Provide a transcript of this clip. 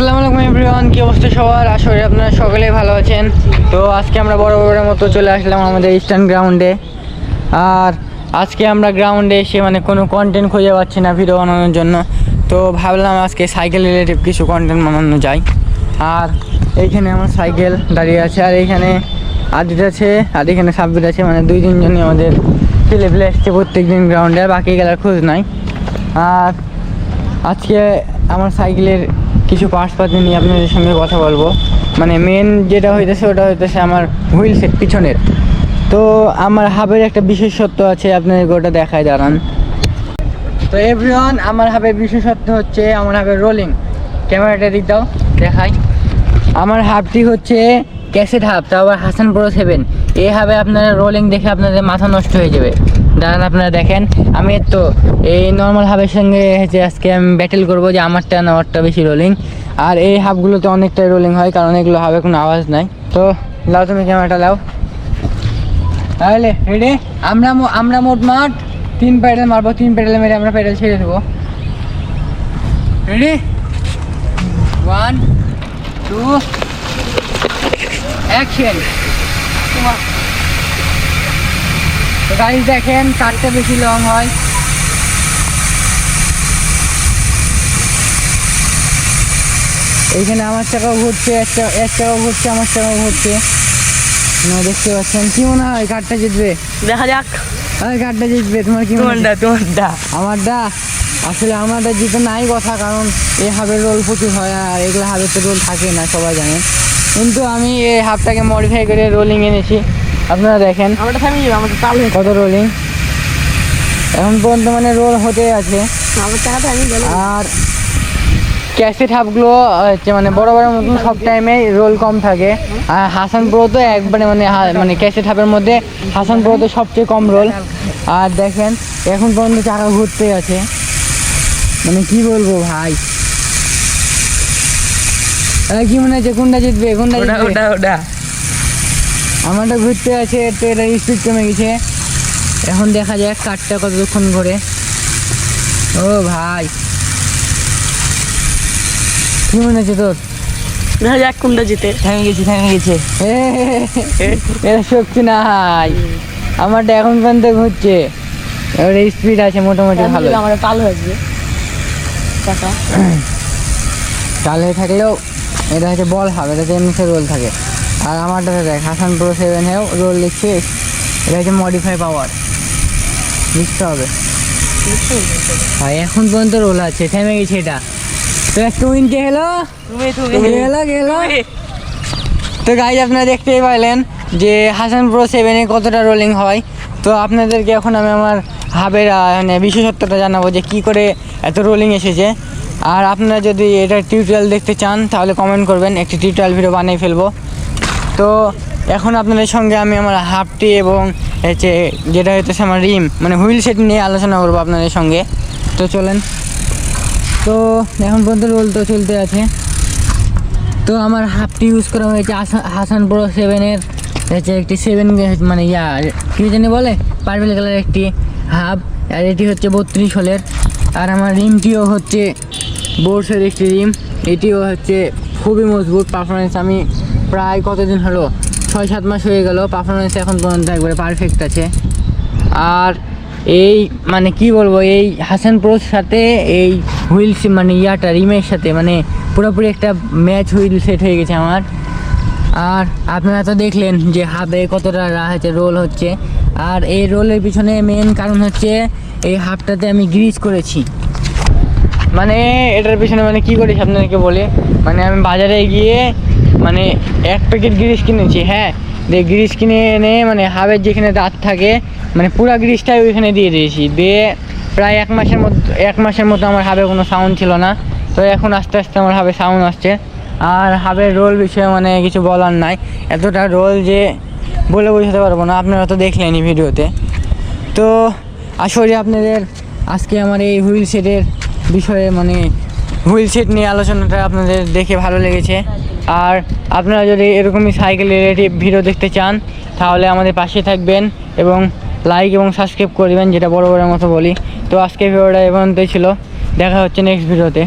আসসালামু আলাইকুম এভরিওয়ান, কি অবস্থা সবার? আশা করি আপনারা সকলেই ভালো আছেন। তো আজকে আমরা বড় বড়ের মতো চলে আসলাম আমাদের ইস্টার্ন গ্রাউন্ডে আর আজকে আমরা গ্রাউন্ডে এসে মানে কোনো কন্টেন্ট খুঁজে পাচ্ছি না ভিডিও বানানোর জন্য। তো ভাবলাম আজকে সাইকেল রিলেটিভ কিছু কন্টেন্ট বানানো যায়। আর এইখানে আমার সাইকেল দাঁড়িয়ে আছে, আর এইখানে আদিত আছে, আর এখানে সাব্বির আছে। মানে দুই তিনজনই আমাদের ছেলে পেলে এসছে প্রত্যেক দিন গ্রাউন্ডে বাকি গেলার খোঁজ নাই। আর আজকে আমার সাইকেলের কিছু পার্টসপাতি নিয়ে আপনাদের সঙ্গে কথা বলব। মানে মেন যেটা হইতেছে ওটা হইতেছে আমার হুইল সেট পিছনের। তো আমার হাবের একটা বিশেষত্ব আছে, আপনাদেরকে ওটা দেখায় দাঁড়ান। তো এভরিওয়ান আমার হাবের বিশেষত্ব হচ্ছে আমার হাবের রোলিং ক্যামেরাটা দিক দাও, দেখাই। আমার হাবটি হচ্ছে ক্যাসেট হাব, তাও আবার হাসান প্রো সেভেন এই হাবে আপনারা রোলিং দেখে আপনাদের মাথা নষ্ট হয়ে যাবে। দাঁড়ান আপনারা দেখেন, আমি তো এই নর্মাল হাবের সঙ্গে হচ্ছে আজকে আমি ব্যাটেল করব যে আমারটা না আমারটা বেশি রোলিং আর এই হাবগুলোতে অনেকটাই রোলিং হয়, কারণ এগুলো হাবে কোনো আওয়াজ নাই। তো, লাও তুমি ক্যামেরাটা লাও। তাহলে রেডি আমরা আমরা মোট মাঠ, তিন প্যাডেল মারবো, তিন প্যাডেল মেরে আমরা প্যাডেল ছেড়ে দেবো। রেডি ওয়ান টু অ্যাকশন তো গাড়ি দেখেন কারটা বেশি লং হয়। এইখানে আমার চাকাও ঘুরছে একটা এক চাকাও ঘুরছে আমার চাকাও ঘুরছে। না দেখতে পাচ্ছেন কি মনে হয় কারটা জিতবে? দেখা যাক। আরে কারটা জিতবে তোমার কি? তোমারটা তোমারটা। আমারটা? আসলে আমারটা জিতে নাই কথা কারণ এই হাবের রোল প্রচুর হয় আর এগুলো হাবের তো রোল থাকে না সবাই জানে। কিন্তু আমি এই হাবটাকে মডিফাই করে রোলিং এনেছি। আপনারা দেখেন কত রোলিং এখন পর্যন্ত মানে রোল হতে আছে। আর ক্যাসেট হাবগুলো হচ্ছে মানে বড় বড় মতন সব টাইমে রোল কম থাকে। আর হাসান প্রো তো একবারে মানে মানে ক্যাসেট হাবের মধ্যে হাসান প্রো তো সবচেয়ে কম রোল আর দেখেন এখন পর্যন্ত চাকা ঘুরতে আছে। মানে কি বলব ভাই? কি মনে হচ্ছে কোনটা জিতবে কোনটা জিতবে? ওটা ওটা। আমারটা ঘুরতে আছে তো এটা স্পিড কমে গেছে। এখন দেখা যাক কাঠটা কতক্ষণ করে ও ভাই। কি মনে হচ্ছে তোর? দেখা যাক কোনটা জিতে। থেমে গেছি থেমে গেছে। এ, এটা শক্তি নাই। আমারটা এখন পর্যন্ত ঘুরছে। এবার স্পিড আছে মোটামুটি ভালো আমার হয়েছে। টাকা হয়ে থাকলেও এটা হচ্ছে বল এটাতে রোল থাকে। আর আমারটাতে দেখ হাসান প্রো সেভেনেও রোল লিখছে এটা হচ্ছে মডিফাই পাওয়ার বুঝতে হবে। ভাই এখন পর্যন্ত রোল আছে থেমে গেছে এটা। তো একটু উইনকে হলো? তুমি তুমি। গেলো গেলো তো গাইজ আপনারা দেখতেই পাইলেন যে হাসান প্রো সেভেনে কতটা রোলিং হয়। তো আপনাদেরকে এখন আমি আমার হাবের মানে বিশেষত্বটা জানাব যে কি করে এত রোলিং এসেছে। আর আপনারা যদি এটা টিউটোরিয়াল দেখতে চান তাহলে কমেন্ট করবেন একটি টিউটোরিয়াল ভিডিও বানিয়ে ফেলব। তো এখন আপনাদের সঙ্গে আমি আমার হাফটি এবং হচ্ছে যেটা হইতেছে আমার রিম মানে হুইল সেট নিয়ে আলোচনা করব আপনাদের সঙ্গে। তো চলেন। তো এখন পর্যন্ত রোল তো চলতে আছে। তো আমার হাফটি ইউজ করা হয়েছে হাসান প্রো সেভেনের হচ্ছে একটি সেভেন মানে ইয়া, কী জানি বলে? পার্পেল কালার একটি হাফ, আর এটি হচ্ছে বত্রিশ হলের। আর আমার রিমটিও হচ্ছে বোর্সের একটি রিম, এটিও হচ্ছে খুবই মজবুত পারফরমেন্স আমি প্রায় কতদিন হলো? ছয়, সাত মাস হয়ে গেল পারফরমেন্স এখন পর্যন্ত একবারে পারফেক্ট আছে। আর এই মানে কি বলব, এই হাসান প্রোর সাথে এই হুইলস মানে ইয়াটা রিমের সাথে মানে পুরোপুরি একটা ম্যাচ হুইল সেট হয়ে গেছে আমার। আর আপনারা তো দেখলেন যে হাবে কতটা রা হচ্ছে রোল হচ্ছে। আর এই রোলের পিছনে মেন কারণ হচ্ছে, এই হাফটাতে আমি গ্রিজ করেছি। মানে এটার পিছনে মানে কি করেছি আপনাদেরকে বলে? মানে আমি বাজারে গিয়ে মানে এক প্যাকেট গ্রিস কিনেছি হ্যাঁ? দিয়ে গ্রিস কিনে এনে মানে হাবের যেখানে দাঁত থাকে মানে পুরো গ্রিসটাই ওইখানে দিয়ে দিয়েছি। দিয়ে প্রায় এক মাসের মতো, এক মাসের মতো আমার হাবে কোনো সাউন্ড ছিল না। তো এখন আস্তে আস্তে আমার হাবে সাউন্ড আসছে। আর হাবের রোল বিষয়ে মানে কিছু বলার নাই। এতটা রোল যে বলে বোঝাতে পারব না, আপনারা তো দেখলেনই ভিডিওতে। তো আসলে আপনাদের আজকে আমার এই হুইল সেটের বিষয়ে মানে হুইল সেট নিয়ে আলোচনাটা আপনাদের দেখে ভালো লেগেছে। আর আপনারা যদি এরকমই সাইকেল রিলেটিভ ভিডিও দেখতে চান, তাহলে আমাদের পাশে থাকবেন এবং লাইক এবং সাবস্ক্রাইব করবেন যেটা বড় বড়ের মতো বলি। তো আজকে ভিডিওটা এ পর্যন্তই ছিল। দেখা হচ্ছে নেক্সট ভিডিওতে